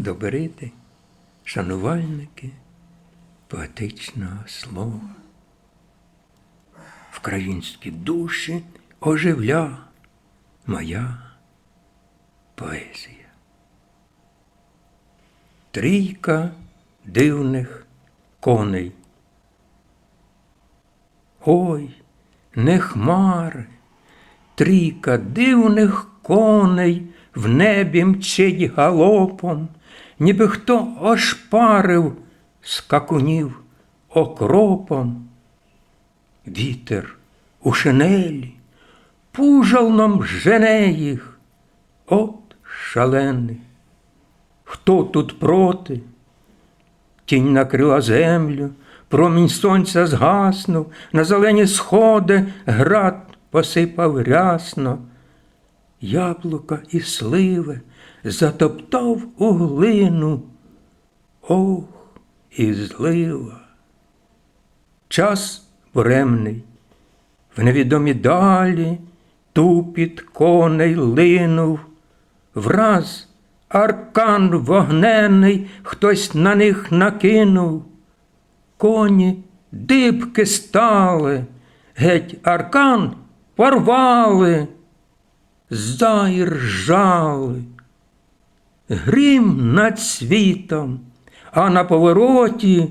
добрити, шанувальники поетичного слова. Вкраїнські душі оживля моя поезія. Трійка дивних коней. Ой, не хмари, трійка дивних коней в небі мчить галопом, ніби хто ошпарив скакунів окропом. Вітер у шинелі, пужалном жене їх, от шалений. Хто тут проти? Тінь накрила землю, промінь сонця згаснув, на зелені сходи град посипав рясно. Яблука і сливи затоптав у глину. Ох, і злива. Час буремний, в невідомі далі тупіт коней линув, враз аркан вогненний хтось на них накинув. Коні дибки стали, геть аркан порвали, заіржали. Грім над світом, а на повороті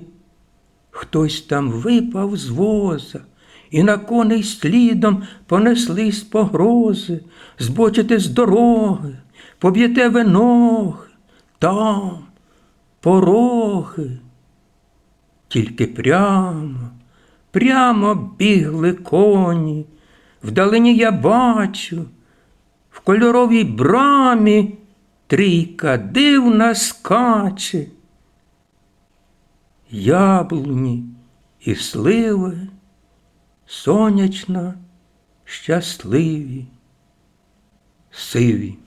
хтось там випав з воза, і на коней слідом понеслись погрози, збочите з дороги, поб'єте ви там пороги. Тільки прямо, прямо бігли коні. Вдалині я бачу, в кольоровій брамі трійка дивна скаче. Яблуні і сливи сонячно щасливі, сиві.